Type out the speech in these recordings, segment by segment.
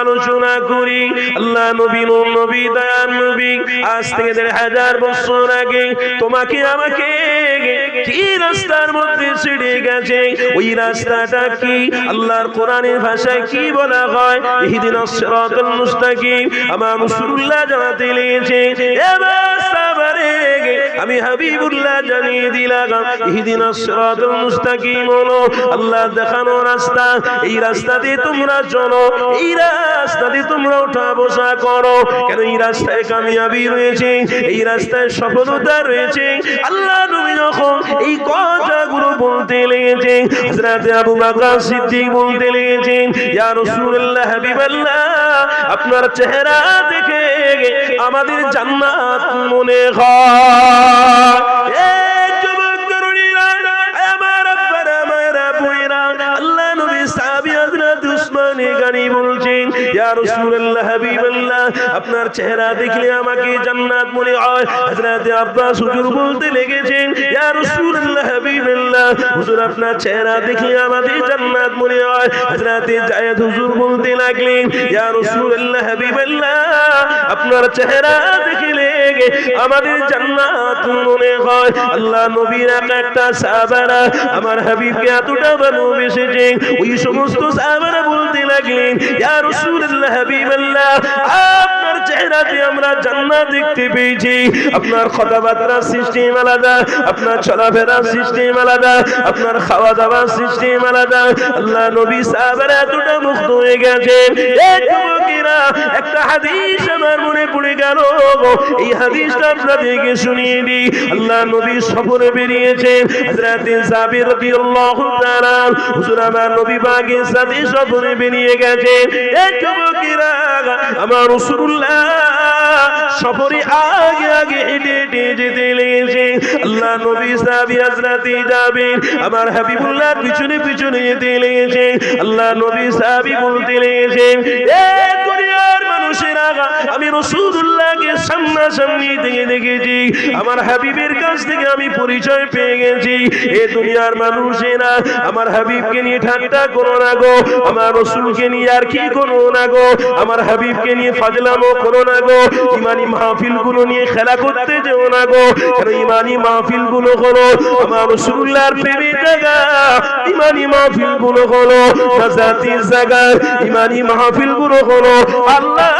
আলোচনা করি। আল্লাহ নবী আজ থেকে হাজার বছর আগে তোমাকে, আমাকে কি গেছে? ওই রাস্তাটা কি আল্লাহর কোরআনের ভাষায় কি বলা হয়? ইহদিনাস সিরাতাল মুস্তাকিম। আমার রাসূলুল্লাহ জানাতে লেগেছে এবার সাবারে আমি হাবিবুল্লাহ জানিয়ে দিলাম ইহদিনাস সিরাতাল মুস্তাকিম হলো আল্লাহ দেখানো রাস্তা। এই রাস্তা দিয়ে তোমরা চলো, এই রাস্তা দিয়ে তোমরা ওঠা বসা করো। কেন এই রাস্তায় কামিয়াবি রয়েছে? এই রাস্তায় সফলতা রয়েছে? আল্লাহ নবী যখন এই কথাগুলো বলতে লেগেছে হযরত আবু বকর সিদ্দিক বলতে লেগেছে ইয়া রাসূলুল্লাহ হাবিবাল্লাহ, আপনার চেহারা দেখে আমাদের জান্নাত মনে হয়। আপনার চেহারা দেখলে আমাকে জান্নাত মনে হয়। হযরত আব্বাস হুজুর বলতে লেগেছেন, ইয়া রাসূলুল্লাহ, হাবিবাল্লাহ, হুজুর, আপনার চেহারা দেখলে আমাদের জান্নাত মনে হয়। হযরত জায়েদ হুজুর বলতে লাগলেন, ইয়া রাসূলুল্লাহ, হাবিবাল্লাহ, আপনার চেহারা দেখলে আমাদের জান্নাত মনে হয়। আল্লাহ নবীর একটা সাহাবারা আমার হাবিবকে এতটা ভালোবেসেছে ওই সমস্ত সাহাবারা বলতে লাগলেন, ইয়া রাসূলুল্লাহ, হাবিবাল্লাহ, আপনার চেহারাতে আমরা জান্নাত দেখতে পেয়েছি। আপনার কথাবার্তা সিস্টেম আলাদা, আপনার চলাফেরা সিস্টেম আলাদা, আপনার খাওয়া দাওয়ার সিস্টেম আলাদা। আল্লাহ নবী সাহাবারা এতটা মুক্ত হয়ে যুবকেরা, একটা হাদিস আমার মনে পড়ে গেল এই হাদিসটা আপনাদেরকে শুনিয়ে দিই। আল্লাহ নবী সফরে বেরিয়েছেন হযরত জাবির রাদিয়াল্লাহু তাআলা, হুজুর আমার নবী পাকের সাথে সফরে বেরিয়ে গেছেন এই যুবকেরা, আমার রাসূলুল্লাহ সফরে আগে আগে হেঁটে হেঁটে যেতে লেগেছে আল্লাহ নবী সাহাবি হাজরাতে যাবেন আমার হাবিবুল্লাহ পিছনে পিছনে যেতে লেগেছে আল্লাহ নবী সাহাবি বলতে লেগেছে এ দুনিয়ার মানুষেরা আমি রসুল্লাহকে সামনাসামনি থেকে দেখেছি। আমার হাবিবের কাছ থেকে আমি পরিচয় পেয়ে গেছি। এ দুনিয়ার মানুষেরা আমার হাবিবকে নিয়ে ঠাট্টা করো না গো, আমার রসুলকে নিয়ে আর কি করো না গো, আমার হাবিবকে নিয়ে ফাজলামো করো না গো, ইমানি মাহফিলগুলো নিয়ে খেলা করতে যেও না গো কারণ ইমানি মাহফিলগুলো হলো আমার রসুল্লাহর প্রেমের জায়গা, ইমানি মাহফিলগুলো হলো জাতির জায়গা, ইমানি মাহফিলগুলো হলো আল্লাহ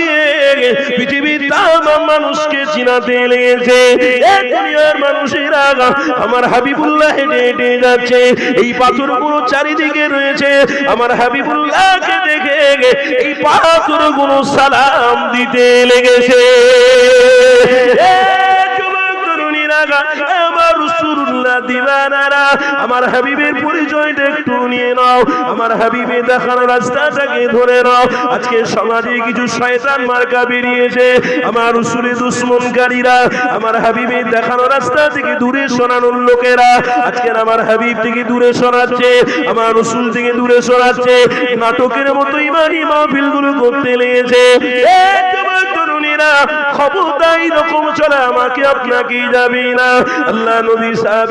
মানুষেরা আমার হাবিবুল্লাহ হেঁটে হেঁটে যাচ্ছে। এই পাথরগুলো চারিদিকে রয়েছে। আমার হাবিবুল্লাহকে দেখে এই পাথরগুলো সালাম দিতে লেগেছে। রাসূলুল্লাহ দিবানারা, আমার হাবিবের পরিচয়টা একটু নিয়ে নাও, আমার হাবিবে দেখানো রাস্তাটাকে ধরে নাও। আজকে সমাজে কিছু শয়তান মার্কা বেরিয়েছে, আমার রসুলের দুশ্মনকারীরা, আমার হাবিবে দেখানো রাস্তা থেকে দূরে সরানোর লোকেরা, আজকের আমার হাবিব থেকে দূরে সরাচ্ছে, আমার রসুল থেকে দূরে সরাচ্ছে, নাটকের মতো ইমানি মাহফিলগুলো করতে লেগেছে। এ যুবক তরুণীরা খবরদাই রকম চলে, আমাকে আপনাকে যাবে না। আল্লাহ নবী সাহাবী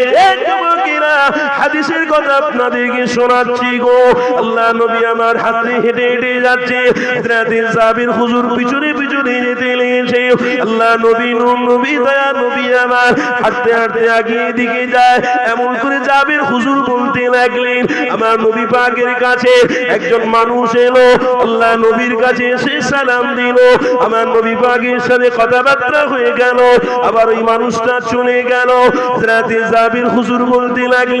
হাদিসের কথা আপনাদেরকে শোনাচ্ছি গো। আল্লাহ নবী আমার হাতে হেঁটে হেঁটে যাচ্ছে। রাতে জাবির হুজুর পিছনে পিছনে যেতে লেগেছে। আল্লাহ নবী নূর, নবী দয়া, নবী আমার হাঁটতে হাঁটতে আগে দিকে যায়। এমন করে জাবির হুজুর বলতে লাগলেন, আমার নবী পাকের কাছে একজন মানুষ এলো। আল্লাহ নবীর কাছে এসে সালাম দিল। আমার নবী পাকের সাথে কথাবার্তা হয়ে গেল। আবার ওই মানুষটা চলে গেল। রাতে জাবির হুজুর বলতে লাগলেন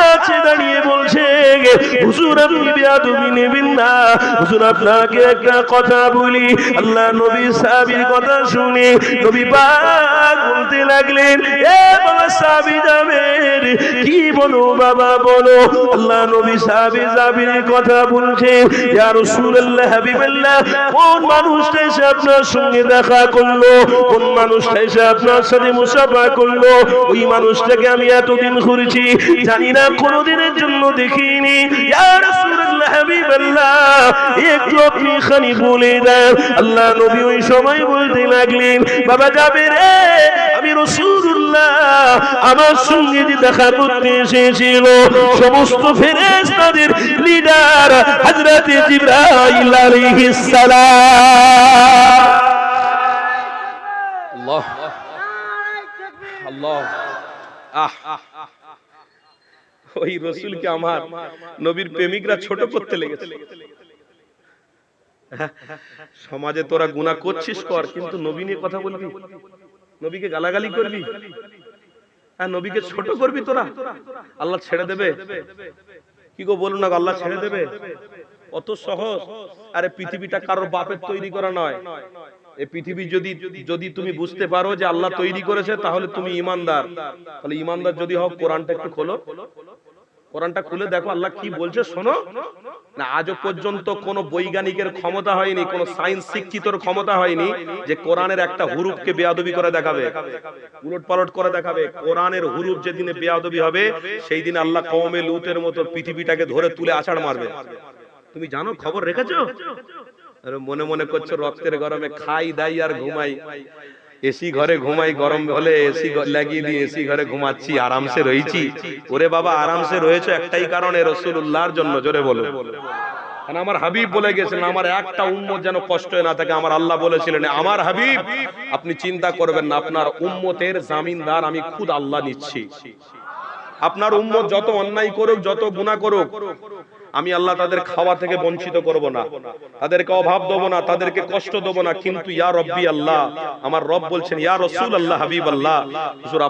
কাছে দাঁড়িয়ে বলছে হুজুর, আপনি বেয়াদবি নেবেন না। হুজুর, আপনাকে একটা কথা বলি। আল্লাহ নবী সাহাবীর কথা শুনে নবী পাক বলতে লাগলেন, এ বাবা সাহাবী যাবেন কি বলো বাবা, বলো। আল্লাহ নবী সাহাবী যাবির কথা বলছে ইয়া রাসূলুল্লাহ, হাবিবাল্লাহ, কোন মানুষটা এসে আপনার সঙ্গে দেখা করল? কোন মানুষটা এসে আপনার সাথে মুসাফা করল? ওই মানুষটাকে আমি এতদিন ঘুরেছি, জানি না কোনোদিনের জন্য দেখিনি। ইয়া রাসূলুল্লাহ একটু আপনি খানি বলে দেন। আল্লাহ নবী ওই সময় বলতে লাগলেন বাবা যাবে রে। আমি রাসূলুল্লাহ আমার সঙ্গে যে দেখা করতে এসেছিল সমস্ত ফেরেশতাদের লিডার হযরত জিবরাইল আলাইহিস সালাম। আল্লাহ আল্লাহ আহ। ওই রসুলকে আমার নবীর প্রেমিকরা ছোট করতে লেগেছে। সমাজে তোরা গুনাহ করছিস কর কিন্তু নবী নিয়ে কথা বলবি? নবীকে গালাগালি করবি? হ্যাঁ নবীকে ছোট করবি তোরা? আল্লাহ ছেড়ে দেবে? কি গো বলুন না আল্লাহ ছেড়ে দেবে? অত সহজ। আরে পৃথিবীটা কারোর বাপের তৈরি করা নয়। এই পৃথিবী যদি যদি তুমি বুঝতে পারো যে আল্লাহ তৈরি করেছে, তাহলে তুমি ইমানদার। তাহলে ইমানদার যদি হও, কোরআনটা একটু খোলো। কোরআনটা খুলে দেখো, আল্লাহ কি বলছে, শোনো। না, আজও পর্যন্ত কোন বৈজ্ঞানিকের ক্ষমতা হয়নি, কোন সায়েন্স শিক্ষিতর ক্ষমতা হয়নি যে কোরআনের একটা হুরুফকে বেয়াদবি করে দেখাবে উলট পালট করে দেখাবে। কোরআনের হুরুফ যেদিনে বেয়াদবি হবে সেই দিন আল্লাহ কওমে লুতের মতো পৃথিবীটাকে ধরে তুলে আছাড় মারবে। তুমি জানো, খবর রেখেছো? মনে মনে করছ রক্তের গরমে খাই, দাই আর ঘুমাই। এসি ঘরে ঘুমাই, গরম হলে এসি লাগিয়ে দিয়ে এসি ঘরে ঘুমাচ্ছি, আরামসে রয়েছি। ওরে বাবা, আরামসে রয়েছে একটাই কারণে রসুল্লাহর জন্য, জোরে বলো। আমার হাবিব বলে গেছিলেন, আমার একটা উম্মত যেন কষ্ট না থাকে। আমার আল্লাহ বলেছিলেন, আমার হাবিব, আপনি চিন্তা করবেন না, আপনার উম্মতের জামিনদার আমি খুদ আল্লাহ নিচ্ছি। আপনার উম্মত যত অন্যায় করুক, যত গুনাহ করুক আমি আল্লাহ তাদের খাওয়া থেকে বঞ্চিত করব না। তাদেরকে অভাব দেবো না, তাদেরকে কষ্ট দেবো না। কিন্তু ইয়া রব্বি আল্লাহ, আমার রব বলছেন, ইয়া রসুল আল্লাহ হাবিব আল্লাহ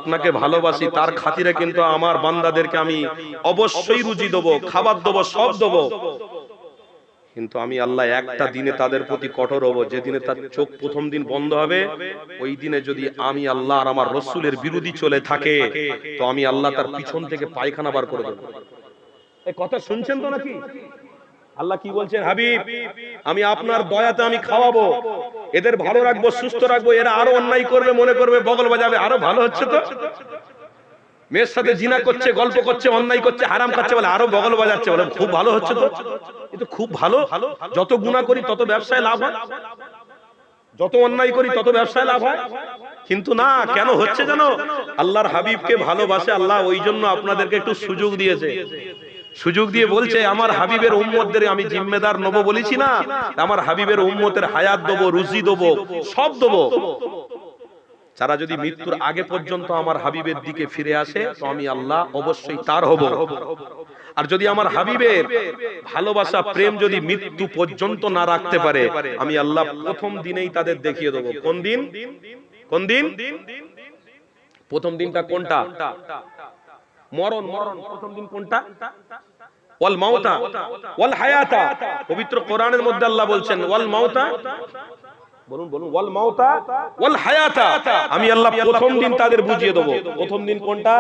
আপনাকে ভালোবাসি, তার খাতিরে কিন্তু আমার বান্দাদেরকে আমি অবশ্যই রুজি দেবো, খাবার দেবো, সব দেবো। কিন্তু আমি আল্লাহ একটা দিনে তাদের প্রতি কঠোর হব যেদিনে তার চোখ প্রথম দিন বন্ধ হবে, ওই দিনে যদি আমি আল্লাহ আর আমার রসুলের বিরোধী চলে থাকে, তো আমি আল্লাহ তার পিছন থেকে পায়খানা বার করে দেবো। কথা শুনছেন তো নাকি? আল্লাহ কি বলছেন? হাবিব, আমি আপনার দয়াতে আমি খাওয়াবো। এদের ভালো রাখব, সুস্থ রাখব, এরা আরও অন্যায় করবে, মনে করবে, বগল বাজাবে। আরও ভালো হচ্ছে তো? মেয়ের সাথে জিনা করছে, গল্প করছে, অন্যায় করছে, হারাম খাচ্ছে বলে আরও বগল বাজাচ্ছে বলে। খুব ভালো হচ্ছে তো? এ তো খুব ভালো। যত গুণা করি, তত ব্যবসায় লাভ হয়। যত অন্যায় করি, তত ব্যবসায় লাভ হয়। কিন্তু না, কেন হচ্ছে জানো? আল্লাহর হাবিবকে ভালোবাসে, আল্লাহ ওই জন্য আপনাদেরকে একটু সুযোগ দিয়েছে। সুযোগ দিয়ে বলছে আমার হাবিবের উম্মতদের আমি জিম্মেদার নেব বলেছি না? আমার হাবিবের উম্মতের হায়াত দেবো রুজি দেবো সব দেবো। যারা যদি মৃত্যুর আগে পর্যন্ত আমার হাবিবের দিকে ফিরে আসে তো আমি আল্লাহ অবশ্যই তার হব। আর যদি আমার হাবিবের ভালোবাসা প্রেম যদি মৃত্যু পর্যন্ত না রাখতে পারে আমি আল্লাহ প্রথম দিনেই তাদের দেখিয়ে দেবো। কোন দিন? কোন দিন? প্রথম দিনটা কোনটা? মরণ মরণ প্রথম দিন কোনটা? ওয়াল মাউতা ওয়াল হায়াতা। পবিত্র কোরআনের মধ্যে আল্লাহ বলছেন ওয়াল মাউতা। বলুন বলুন ওয়াল মাউতা ওয়াল হায়াতা। আমি আল্লাহ প্রথম দিন তাদের বুঝিয়ে দেবো। প্রথম দিন কোনটা?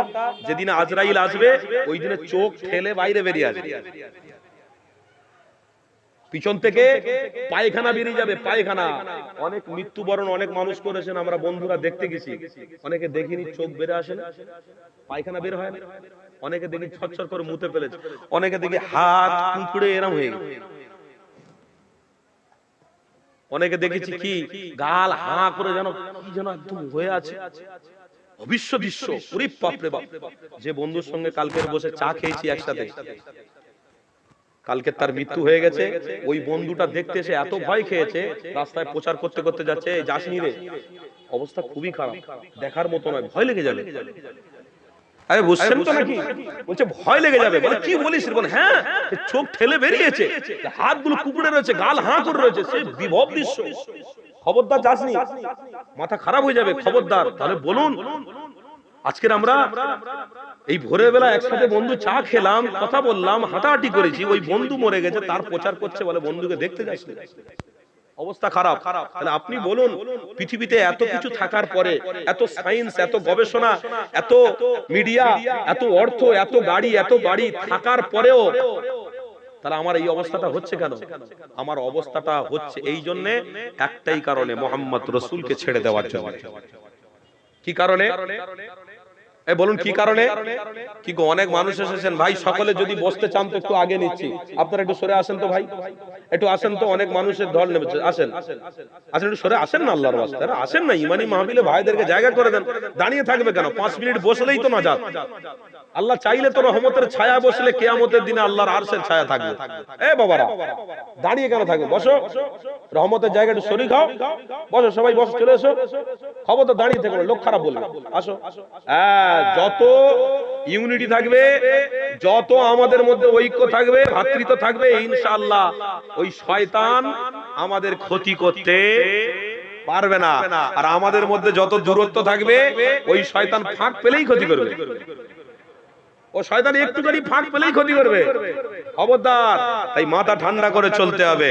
যেদিন আজরাইল আসবে ওই দিনে চোখ ঠেলে বাইরে বেরিয়ে আসবে। পিছন থেকে পায়খানা বেরিয়ে যাবে, পায়খানা। অনেক মৃত্যুবরণ অনেক মানুষ করেছেন, আমরা বন্ধুরা দেখতে গেছি। অনেকে দেখিনি, চোখ বেড়ে আসে পায়খানা বের হয় অনেকে দেখি ছটছট করে মুতে ফেলেছে। অনেকে দেখি হাত কুঁকড়ে এরম হয়ে। অনেকে দেখেছি কি, গাল হা করে যেন কি যেন একদম হয়ে আছে। অবিশ্ব দৃশ্য যে বন্ধুর সঙ্গে কালকের বসে চা খেয়েছি একসাথে। কালকে তার মৃত্যু হয়ে গেছে ওই বন্ধুটা দেখতে এসে এত ভয় খেয়েছে রাস্তায় প্রচার করতে করতে যাচ্ছে "এই যাসনি রে। অবস্থা খুবই খারাপ। দেখার মতো নয় ভয় লেগে যাবে। আরে বুঝছেন তো নাকি? বলছে ভয় লেগে যাবে। বলে কি বলিস বলে? হ্যাঁ চোখ ঠেলে বেরিয়েছে হাতগুলো কুকুরে রয়েছে গাল হাঁ করে রয়েছে সে বিভব দৃশ্য। খবরদার যাসনি মাথা খারাপ হয়ে যাবে খবরদার। তাহলে বলুন আজকের আমরা এই ভোরের বেলা একসাথে বন্ধু চা খেলাম, কথা বললাম, হাঁটাহাঁটি করেছি, ওই বন্ধু মরে গেছে, তার প্রচার করছে বলে বন্ধুকে দেখতে যাচ্ছি। অবস্থা খারাপ। তাহলে আপনি বলুন, পৃথিবীতে এত কিছু থাকার পরে, এত সায়েন্স, এত গবেষণা, এত মিডিয়া, এত অর্থ, এত গাড়ি, এত বাড়ি থাকার পরেও তাহলে আমার এই অবস্থাটা হচ্ছে কেন? আমার অবস্থাটা হচ্ছে এই জন্য একটাই কারণে মোহাম্মদ রসুলকে ছেড়ে দেওয়ার জন্য। কি কারণে? এ বলুন কি কারণে? কি গো অনেক মানুষ এসেছেন। ভাই সকলে যদি বসতে চান তো একটু আগে নিচ্ছি। আপনারা একটু সরে আসেন তো ভাই। একটু আসেন তো অনেক মানুষের ঢল নেমেছে আসেন। আসেন একটু সরে আসেন না আল্লাহর ওয়াস্তে আসেন না ইমানি মাহবিলে ভাইদেরকে জায়গা করে দেন। দাঁড়িয়ে থাকবে কেন? পাঁচ মিনিট বসলেই তো না যান আল্লাহ চাইলে তো রহমতের ছায়া বসলে কেয়ামতের দিনে আল্লাহর আরশের ছায়া থাকবে। এ বাবারা দাঁড়িয়ে কেন থাকবে? বসো। রহমতের জায়গা একটু শরীর খাও বসো সবাই বসো চলে এসো। খবর তো দাঁড়িয়ে থেকো লোক খারাপ বলবে আসো। হ্যাঁ। যত ইউনিটি থাকবে, যত আমাদের মধ্যে ঐক্য থাকবে, ভাতৃত্ব থাকবে ইনশাল্লাহ ওই শয়তান আমাদের ক্ষতি করতে পারবে না। আর আমাদের মধ্যে যত দূরত্ব থাকবে, ওই শয়তান ফাঁক পেলেই ক্ষতি করবে। ও শয়তান একটুখানি ফাঁক পেলেই ক্ষতি করবে। খবরদার, তাই মাথা ঠান্ডা করে চলতে হবে।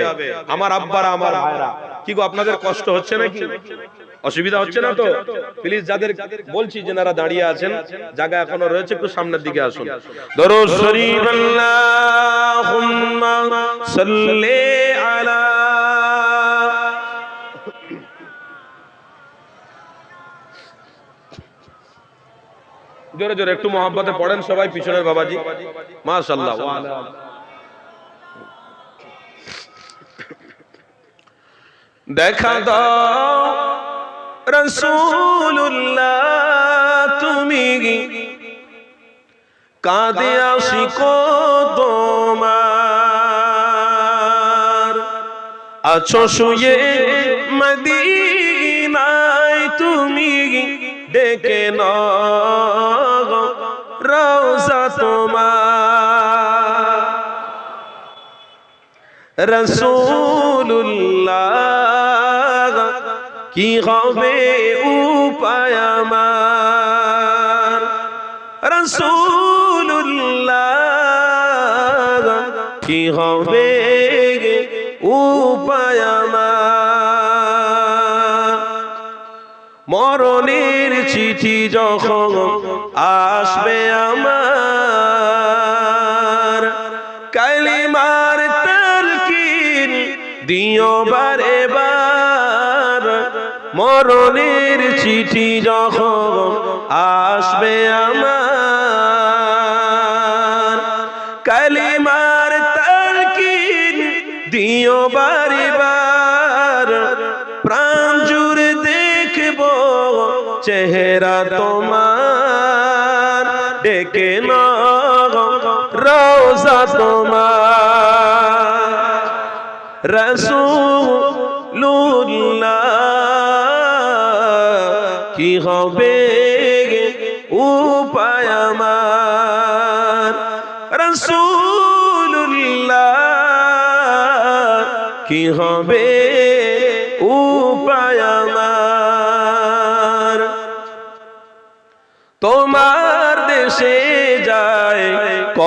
আমার আব্বারা, আমার কি গো, আপনাদের কষ্ট হচ্ছে নাকি? অসুবিধা হচ্ছে না তো? প্লিজ যাদের বলছি যেনারা দাঁড়িয়ে আছেন জায়গা এখনও রয়েছে একটু সামনের দিকে আসুন। দরুদ শরীফ আল্লাহুম্মা সাল্লি আলা জোরে জোরে একটু মহাব্বতে পড়েন সবাই পিছনের বাবাজি। মাশাআল্লাহ দেখা দাও রসুল্লাহ তুমি কাঁদে আসি তোমার। আছো শুয়ে মদিনায় তুমি ডেকে ন রোজা তোমার। রসুল্লাহ কি হবে উপায় আমার? রসুল্লাহ কি হবে উপায় আমার? মরণের চিঠি যখন আসবে আমার, কালিমার তালকিন দিও বারে মরণের চিঠি যখন আসবে আমার, কালিমার তালকিন দিও বারে বার প্রাণ জুড়ে দেখব চেহারা তোমার, ডেকে ন তোমার। রসুল্লাহ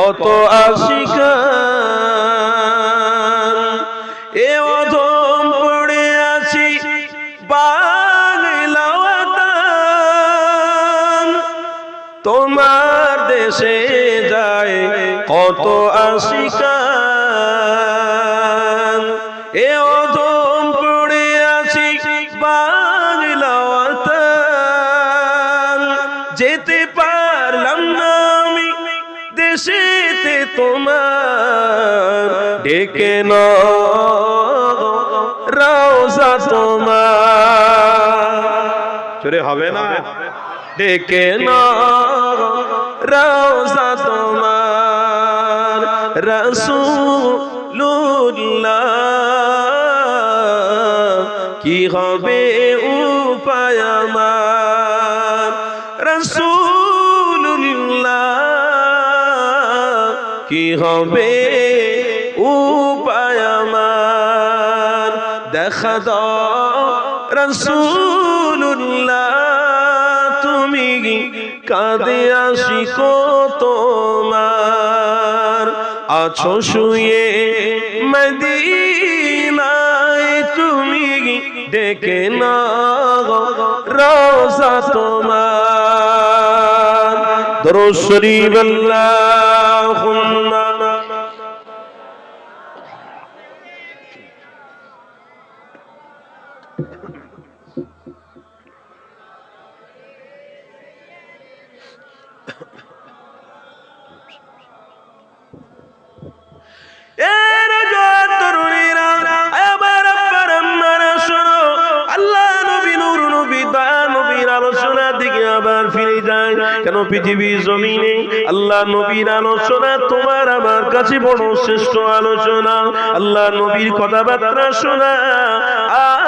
কত আশিকার এ অধম পড়ে আছি। তোমার দেশে যায় কত আশিকার ন রওজা তোমার। চলে হবে না? ডেকে ন রওজা তোমার। রসুল্লাহ কি হবে উপায় আমার? রসুল্লাহ কি হবে দেখা রসুল্লাহ তুমি কাঁদে আসি তোমার। আছো শুয়ে মদিনায়, তুমি ডেকে না রোজা তোমার। দরুদ শরীফ আল্লাহুম্মা আবার ফিরে যায়। কেন পৃথিবীর জমিনে আল্লাহ নবীর আলোচনা? তোমার আমার কাছে বড় শ্রেষ্ঠ আলোচনা। আল্লাহ নবীর কথাবার্তা শোনা।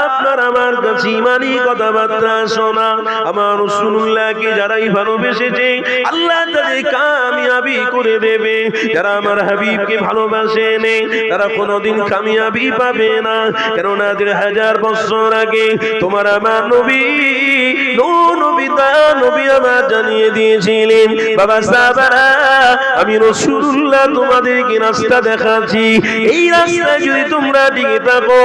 আপনার আমার কাছে ইমানি কথাবার্তা শোনা। আমার রসুল্লাহকে যারাই ভালোবেসেছে, আল্লাহ তাদের কামিয়াবি করে দেবে। যারা আমার হাবিবকে ভালোবাসে নে তারা কোনোদিন কামিয়াবি পাবে না। কেননা হাজার বছর আগে তোমার আমার নবী নবী তা নবী আমার জানিয়ে দিয়েছিলেন, বাবা সাহাবারা, আমি রসুল্লাহ তোমাদেরকে রাস্তা দেখাচ্ছি। এই রাস্তায় যদি তোমরা দিকে থাকো,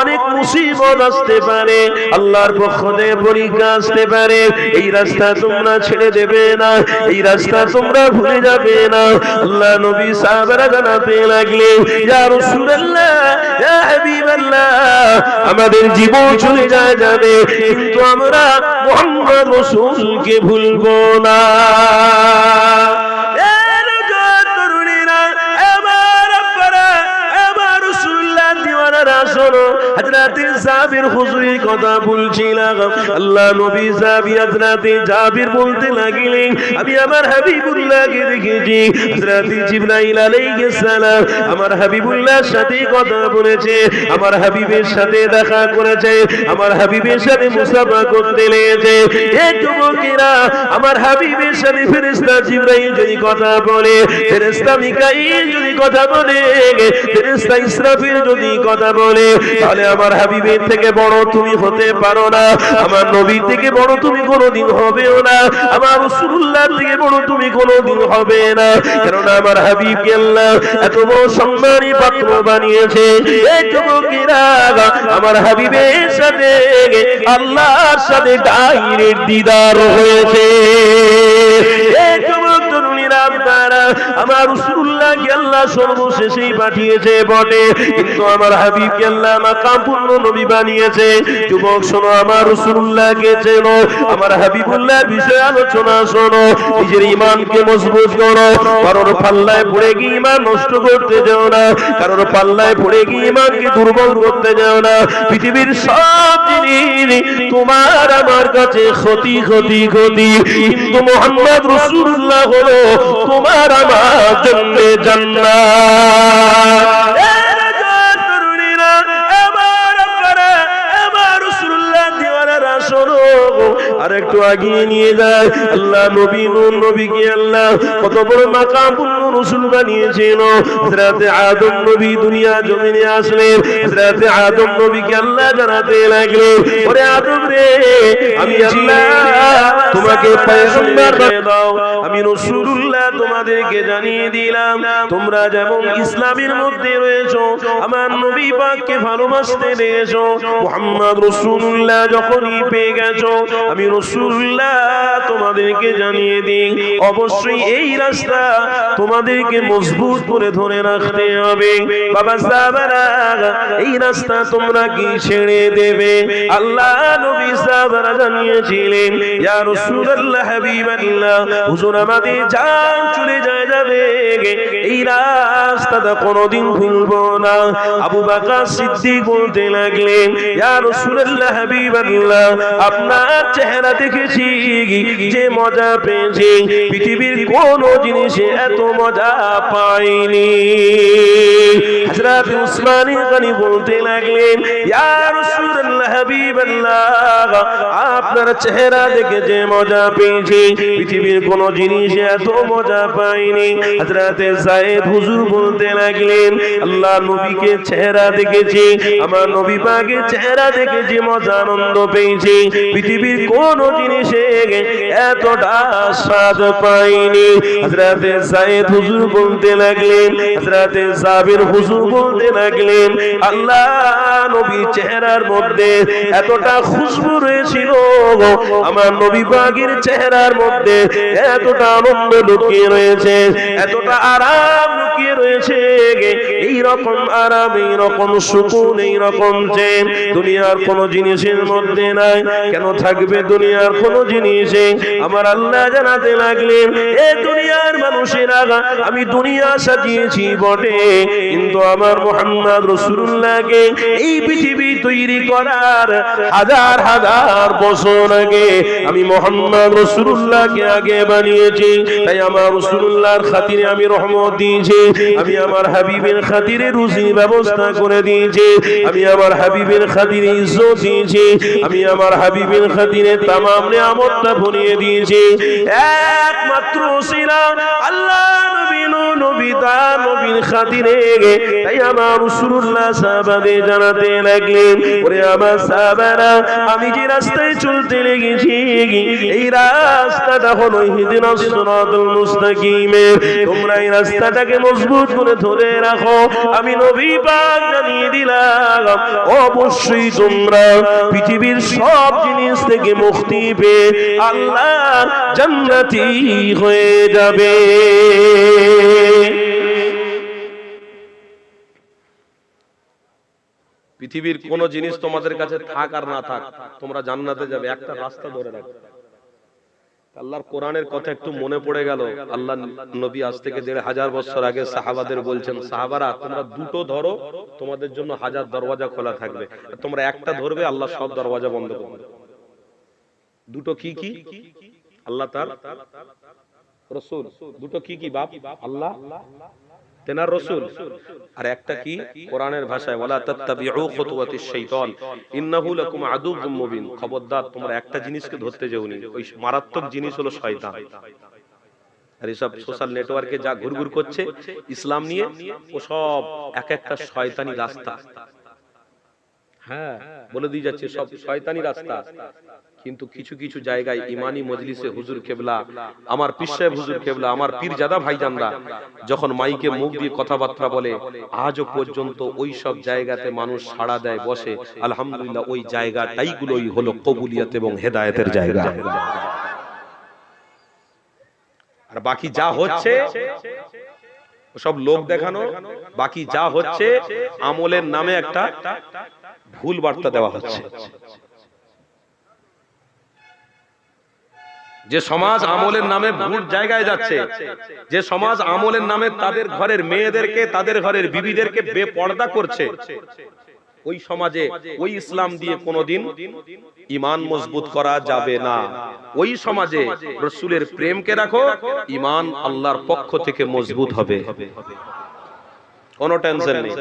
অনেক মুসিবত আসতে পারে, আল্লাহর পক্ষ থেকে পরীক্ষা আসতে পারে। এই রাস্তা তোমরা ছেড়ে দেবে না, এই রাস্তা তোমরা ভুলে যাবে না। আল্লাহ নবী সাহাবারা জানাতে লাগলে ইয়া রাসূলুল্লাহ, ইয়া হাবিবাল্লাহ, আমাদের জীবন চলে যায় যাবে, কিন্তু আমরা মুহাম্মদ রসুলকে ভুলবো না। শোনো, হযরতে জাবির হুজুরের কথা বলছিলাম। আল্লাহ নবী জাবি হযরতে জাবির বলতে লাগিলেন, আমি আমার হাবিবুল্লাহকে দেখেছি হযরতে জিবরাইল আলাইহিস সালাম আমার হাবিবুল্লাহর সাথে কথা বলেছে আমার হাবিবের সাথে দেখা করেছে আমার হাবিবের সাথে মুসাফা করতে লেগেছে এ যুবকেরা আমার হাবিবের সাথে ফেরেশতা জিবরাইল যদি কথা বলে ফেরেশতা মিকাইল যদি কথা বলে ফেরেশতা ইসরাফিল যদি কথা বলে তাহলে আমার হাবিবের থেকে বড় তুমি হতে পারো না। আমার নবী থেকে বড় তুমি কোনোদিন হবেও না। আমার রাসূলুল্লাহ থেকে বড় তুমি কোনোদিন হবে না। কেননা আমার হাবিবকে আল্লাহ এত বড় সম্মানী পাত্র বানিয়েছে। আমার হাবিবের সাথে আল্লাহর সাথে ডাইরেক্ট দিদার হয়েছে। আপনারা আমার রাসূলুল্লাহকে আল্লাহ সর্বশেষেই পাঠিয়েছে বটে। কিন্তু আমার হাবিবকে আল্লাহ মাকামপূর্ণ নবী বানিয়েছে। যুবক, শোনো, আমার রাসূলুল্লাহকে চেনো। আমার হাবিবুল্লাহর বিষয়ে আলোচনা শোনো। নিজের ইমানকে মজবুত করো। কারোর পাল্লায় পড়ে গিয়ে ইমান নষ্ট করতে যাও না। কারোর পাল্লায় পড়ে গিয়ে ইমানকে দুর্বল করতে যাও না। পৃথিবীর সব জিনিস তোমার আমার কাছে ক্ষতি ক্ষতি ক্ষতি। কিন্তু মোহাম্মদ রসুল্লাহ হলো তোমার আমার জন্য জান্নাত এবার আপনারা, এবার রাসূলুল্লাহ। আর একটু আগিয়ে নিয়ে যায়। আল্লাহ নবী নূর, নবীকে আল্লাহ কত বড় মাকামপূর্ণ রসুল বানিয়েছিল হযরতে আদম নবী দুনিয়া জমিনে আসলেন। হযরতে আদম নবীকে আল্লাহ জানাতে লাগলেন, ওরে আদম রে, আমি আল্লাহ তোমাকে পয়গম্বর দাও। আমি রাসূলুল্লাহ তোমাদেরকে জানিয়ে দিলাম, তোমরা যেমন ইসলামের মধ্যে রয়েছো, আমার নবী পাককে ভালোবাসতে দিয়েছ মুহাম্মদ রাসূলুল্লাহ যখনই পেয়ে গেছো, আমি নবী রাসূলুল্লাহ তোমাদেরকে জানিয়ে দিই, অবশ্যই এই রাস্তা তোমাদেরকে মজবুত করে ধরে রাখতে হবে। বাবা সাহাবারা, এই রাস্তা তোমরা কি ছেড়ে দেবে? আল্লাহ নবী সাহাবারা জানিয়েছিলেন, ইয়া রাসূলুল্লাহ হাবিবাল্লাহ, হুজুর আমাদের জান চলে যায় যাবে এই রাস্তাটা কোনোদিন ভুলবো না। আবু বকর সিদ্দিক বলতে লাগলেন, ইয়া রাসূলুল্লাহ হাবিবাল্লাহ, আপনার চেহারা দেখেছি যে মজা পেয়েছি। পৃথিবীর কোনো জিনিসে এত মজা পাইনি। হযরত গনি বলতে লাগলেন, ইয়া রাসূলুল্লাহ, হাবিবাল্লাহ, আপনার চেহারা দেখে যে মজা পেয়েছি, পৃথিবীর জিনিসে এত মজা পাইনি। যায়েদ হুজুর বলতে লাগলেন, আল্লাহ নবীকে চেহারা দেখেছি, আমার নবী পাকের চেহারা দেখেছি মজা, আনন্দ পেয়েছি। পৃথিবীর কোন জিনিসে এতটা স্বাদ পাইনি। হযরত যায়েদ হুজুর বলতে লাগলেন, হযরত সাবির হুজুর বলতে লাগলেন, আল্লাহ নবীর চেহারার মধ্যে এতটা খুশবু রয়েছিল আমার নবী পাকের চেহারার মধ্যে এতটা আনন্দ লুকিয়ে রয়েছে, এতটা আরাম লুকিয়ে রয়েছে এই রকম আরাম এই রকম সুকুন, এই রকম চেন দুনিয়ার কোন জিনিসের মধ্যে নাই। কেন থাকবে দুনিয়ার কোন জিনিসে? আমার আল্লাহ জানাতে লাগলেন এ দুনিয়ার মানুষের আগা আমি দুনিয়া সাজিয়েছি বটে। কিন্তু আমার মোহাম্মদ রসুল্লাহকে এই পৃথিবী তৈরি করার হাজার হাজার বছর আগে আমি মোহাম্মদ রসুল্লাহকে আগে বানিয়েছি। তাই আমার রসুল্লাহর খাতিরে আমি রহমত দিয়েছি। আমি আমার হাবিবের খাতিরে রুজি ব্যবস্থা করে দিয়েছি। আমি আমার হাবিবের খাতিরে ইজ্জত দিয়েছি। আমি আমার হাবিবের খাতিরে তামাম নিয়ামতটা ভরিয়ে দিয়েছি। একমাত্র সিরা আল্লাহ নবী নবী নবীর খাতিরে তাই আমার রাসূলুল্লাহ সাহাবাদের জানাতে লাগলেন, ওরে আমার সাহাবারা, আমি যে রাস্তায় চলতে লেগেছি, এই রাস্তাটা হলো ইহদিনাস সিরাতাল মুস্তাকিম। তোমরা এই রাস্তাটাকে মজবুত করে ধরে রাখো। আমি নবী পাক জানিয়ে দিলাম, অবশ্যই তোমরা পৃথিবীর সব জিনিস থেকে মুক্তি পেয়ে আল্লাহ জান্নাতি হয়ে যাবে। পৃথিবীর কোন জিনিস তোমাদের কাছে থাক আর না থাক, তোমরা জান্নাতে যাবে। একটা রাস্তা ধরে রাখবে আল্লাহর কোরআনের কথা একটু মনে পড়ে গেল। আল্লাহ নবী আজ থেকে দেড় হাজার বছর আগে সাহাবাদের বলছেন, সাহাবারা, তোমরা দুটো ধরো, তোমাদের জন্য হাজার দরওয়াজা খোলা থাকবে। তোমরা একটা ধরবে, আল্লাহ সব দরওয়াজা বন্ধ করবে। দুটো কি কি? আল্লাহ তার রসুল। দুটো কি কি বাপ? আল্লাহ তেনার রসুল। আর একটা কি? কোরআনের ভাষায়, ওয়ালা তাত্তাবিউ খুতুওয়াতিশ শাইতান ইন্নাহু লাকুম আদুউম মুবিন। খবরদার, তোমরা একটা জিনিসকে ধরতে যেওনি, ওই মারাত্মক জিনিস হলো শয়তান। আর এসব সোশ্যাল নেটওয়ার্কে যা ঘুরঘুর করছে, ইসলাম নিয়ে ও সব এক একটা শয়তানি রাস্তা। হ্যাঁ বলে দিয়ে যাচ্ছে, সব শয়তানি রাস্তা। কিন্তু কিছু কিছু জায়গায় ইমানি মজলিসে হুজুর কেবলা, আমার পিসাহেব হুজুর কেবলা, আমার পীরজাদা ভাইজানরা যখন মাইকে মুখ দিয়ে কথাবার্তা বলে, আজও পর্যন্ত ওই সব জায়গাতে মানুষ সাড়া দেয়, বসে। আলহামদুলিল্লাহ, ওই জায়গাটাই গুলোই হলো কবুলিয়াত এবং হেদায়েতের জায়গা। আর বাকি যা হচ্ছে, সব লোক দেখানো, বাকি যা হচ্ছে, আমলের নামে একটা ভুল বার্তা দেওয়া হচ্ছে। যে সমাজ আমলের নামে ভুল জায়গায় যাচ্ছে, যে সমাজ আমলের নামে তাদের ঘরের মেয়েদেরকে, তাদের ঘরের বিবিদেরকে বেপর্দা করছে, ওই সমাজে ওই ইসলাম দিয়ে কোনোদিন ইমান মজবুত করা যাবে না। ওই সমাজে রসুলের প্রেমকে রাখো, ইমান আল্লাহর পক্ষ থেকে মজবুত হবে। কোনো টেনশন নেই।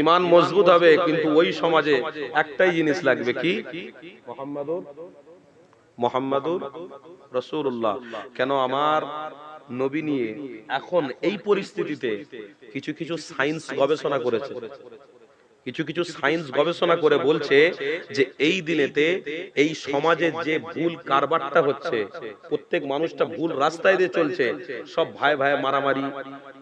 ইমান মজবুত হবে, কিন্তু ওই সমাজে একটাই জিনিস লাগবে কি? মোহাম্মদুর মোহাম্মদুর রসুল্লাহ কেন আমার নবী নিয়ে এখন এই পরিস্থিতিতে কিছু কিছু সায়েন্স গবেষণা করেছে। কিছু কিছু সায়েন্স গবেষণা করে বলছে যে এই দিনেতে এই সমাজে যে ভুল কারবারটা হচ্ছে, প্রত্যেক মানুষটা ভুল রাস্তায় দিয়ে চলছে, সব ভাই ভাই মারামারি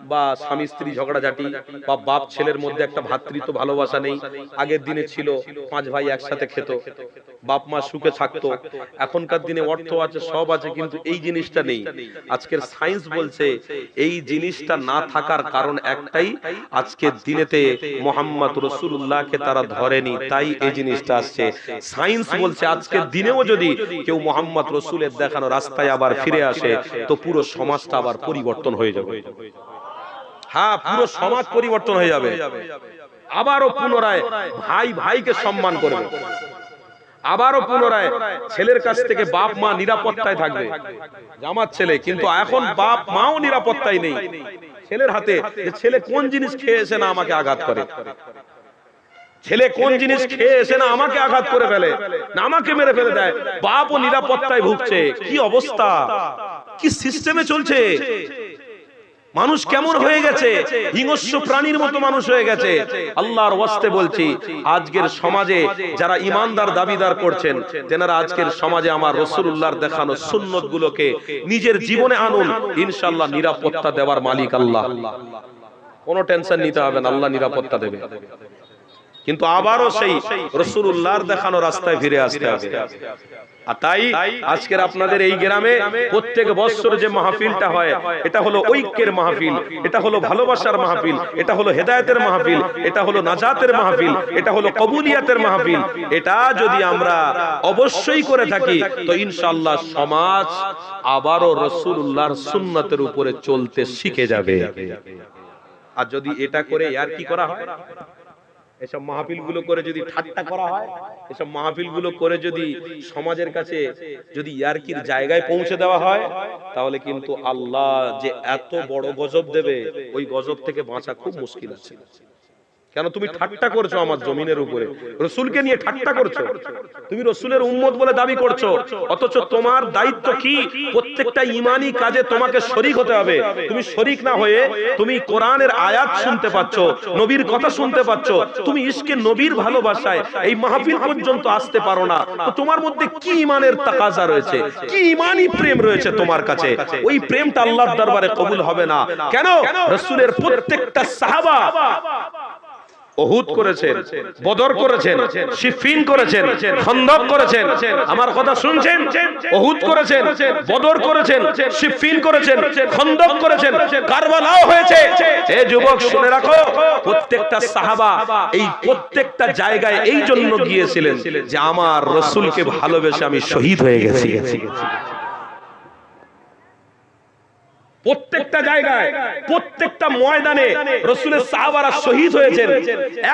বা স্বামী স্ত্রী ঝগড়াঝাটি বা বাপ ছেলের মধ্যে একটা ভ্রাতৃত্ব ভালোবাসা নেই। আগের দিনে ছিল, পাঁচ ভাই একসাথে খেত। বাপ মা সুখে থাকতো। এখনকার দিনে অর্থ আছে, সব আছে, কিন্তু এই জিনিসটা নেই। আজকের সায়েন্স বলছে, এই জিনিসটা না থাকার কারণ একটাই, আজকের দিনেতে মোহাম্মদ রসুল্লাহকে তারা ধরেনি, তাই এই জিনিসটা আসছে। সায়েন্স বলছে, আজকের দিনেও যদি কেউ মোহাম্মদ রসুলের দেখানো রাস্তায় আবার ফিরে আসে, তো পুরো সমাজটা আবার পরিবর্তন হয়ে যাবে। হ্যাঁ পুরো সমাজ পরিবর্তন হয়ে যাবে। আবারও পুনরায় ভাই ভাইকে সম্মান করবে। আবারও পুনরায় ছেলের কাছ থেকে বাপ মা নিরাপত্তায় থাকবে। আমার ছেলে, কিন্তু এখন বাপ মাও নিরাপত্তায় নেই। ছেলের হাতে ছেলে কোন জিনিস খেয়ে এসে না আমাকে আঘাত করে? ছেলে কোন জিনিস খেয়ে এসে না আমাকে আঘাত করে ফেলে? না আমাকে মেরে ফেলে দেয়। বাপও নিরাপত্তায় ভুগছে। কি অবস্থা? কি সিস্টেমে চলছে? মানুষ কেমন হয়ে গেছে? হিংস্র প্রাণীর মতো মানুষ হয়ে গেছে। আল্লাহর ওয়াস্তে বলছি আজকের সমাজে যারা ইমানদার দাবিদার করছেন তেনারা আজকের সমাজে আমার রসুল্লাহর দেখানো সুন্নত গুলোকে নিজের জীবনে আনুন। ইনশাল্লাহ নিরাপত্তা দেওয়ার মালিক আল্লাহ। কোনো টেনশন নিতে হবে না আল্লাহ নিরাপত্তা দেবে। কিন্তু আবারও সেই রসুল্লাহর দেখানো রাস্তায় ফিরে আসতে হবে। তাই আজকের আপনাদের এই গ্রামে প্রত্যেক বছর যে মাহফিলটা হয়, এটা হলো ঐক্যের মাহফিল, এটা হলো ভালোবাসার মাহফিল, এটা হলো হেদায়তের মাহফিল, এটা হলো নাজাতের মাহফিল, এটা হলো কবুলিয়াতের মাহফিল, এটা যদি আমরা অবশ্যই করে থাকি, তো ইনশাল্লাহ সমাজ আবারও রসুল্লাহর সুন্নতের উপরে চলতে শিখে যাবে। আর যদি এটা করে, আর কি করা হয়? এসব মাহফিলগুলো করে যদি ঠাট্টা করা হয়, এসব মাহফিলগুলো করে যদি সমাজের কাছে যদি ইয়ারকির জায়গায় পৌঁছে দেওয়া হয়, তাহলে কিন্তু আল্লাহ যে এত বড় গজব দেবে, ওই গজব থেকে বাঁচা খুব মুশকিল আছে। কেন তুমি ঠাট্টা করছ আমার জমিনের উপরে? রসুলকে নিয়ে ঠাট্টা করছ? তুমি রসুলের উম্মত বলে দাবি করছ? অথচ তোমার দায়িত্ব কি? প্রত্যেকটা ইমানি কাজে তোমাকে শরিক হতে হবে। তুমি শরিক না হয়ে তুমি কোরআনের আয়াত শুনতে পাচ্ছ নবীর কথা শুনতে পাচ্ছ। তুমি ইসকে নবীর ভালোবাসায় এই মাহফিল পর্যন্ত আসতে পারো না। তো তোমার মধ্যে কি ইমানের তাকাজা রয়েছে? কি ইমানি প্রেম রয়েছে তোমার কাছে? ওই প্রেমটা আল্লাহর দরবারে কবুল হবে না। কেন? রসুলের প্রত্যেকটা সাহাবা ওহুদ করেছেন বদর করেছেন সিফিন করেছেন খন্দক করেছেন আমার কথা শুনছেন? ওহুদ করেছেন বদর করেছেন সিফিন করেছেন খন্দক করেছেন কারবালাও হয়েছে। এ যুবক শুনে রাখো প্রত্যেকটা সাহাবা এই প্রত্যেকটা জায়গায় এই জন্য গিয়েছিলেন যে আমার রসুলকে ভালোবেসে আমি শহীদ হয়ে গেছি। প্রত্যেকটা জায়গায়, প্রত্যেকটা ময়দানে রসুলের সাহাবারা শহীদ হয়েছেন।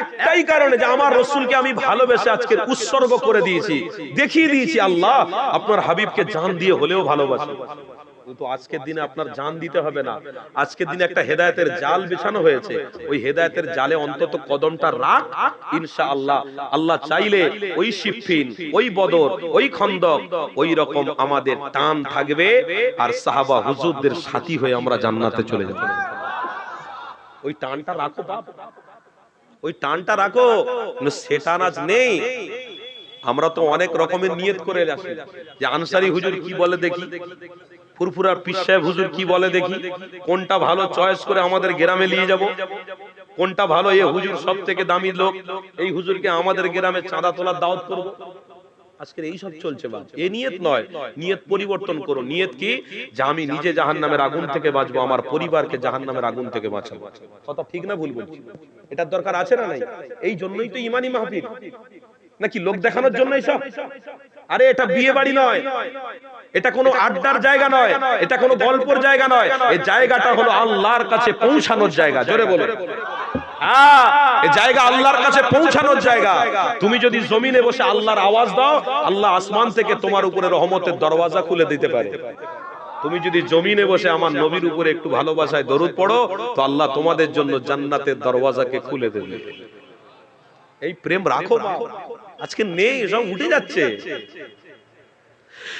একটাই কারণে যে আমার রসুলকে আমি ভালোবেসে আজকে উৎসর্গ করে দিয়েছি। দেখিয়ে দিয়েছি, আল্লাহ, আপনার হাবিবকে জান দিয়ে হলেও ভালোবাসি। কিন্তু আজকের দিনে আপনার জান দিতে হবে না। আজকের দিনে একটা হেদায়েতের জাল বিছানো হয়েছে। ওই হেদায়েতের জালে অন্তত কদমটা রাখ ইনশাআল্লাহ। আল্লাহ আল্লাহ চাইলে ওই শিফিন ওই বদর ওই খন্দক ওই রকম আমাদের টান থাকবে আর সাহাবা হুজুরদের সাথী হয়ে আমরা জান্নাতে চলে যাব। ওই টানটা রাখো বাপ। ওই টানটা রাখো সেটা আজ নেই। আমরা তো অনেক রকমের নিয়ত করে আসি। যে আনসারি হুজুর কি বলে দেখি? ফুরফুরার পীর সাহেব হুজুর কি বলে দেখি? কোনটা ভালো চয়েস করে আমাদের গ্রামে নিয়ে যাব? কোনটা ভালো এ হুজুর সব থেকে দামি লোক? এই হুজুরকে আমাদের গ্রামে চাঁদা তোলার দাওয়াত করব। আজকের এই সব চলছে বা এ নিয়ত নয়। নিয়ত পরিবর্তন করো। নিয়ত কি? যে আমি নিজে জাহান্নামের আগুন থেকে বাঁচবো, আমার পরিবারকে জাহান্নামের আগুন থেকে বাঁচাবো। কথা ঠিক না ভুল বলছি? এটার দরকার আছে না নাই? এই জন্যই তো ইমানি মাহফিল। নাকি লোক দেখানোর জন্য সব? আরে এটা বিয়ে বাড়ি নয়। এটা কোনো আড্ডার জায়গা নয়। এটা কোনো গল্পর জায়গা নয়। এই জায়গাটা হলো আল্লাহর কাছে পৌঁছানোর জায়গা। জোরে বলো জায়গা আল্লাহর কাছে পৌঁছানোর জায়গা। তুমি যদি জমিনে বসে আল্লাহর আওয়াজ দাও আল্লাহ আসমান থেকে তোমার উপরে রহমতের দরওয়াজা খুলে দিতে পারে। তুমি যদি জমিনে বসে আমার নবীর উপরে একটু ভালোবাসায় দরুদ পড়ো তো আল্লাহ তোমাদের জন্য জান্নাতের দরওয়াজাকে খুলে দেবে। এই প্রেম রাখো আজকে নেই সব উঠে যাচ্ছে।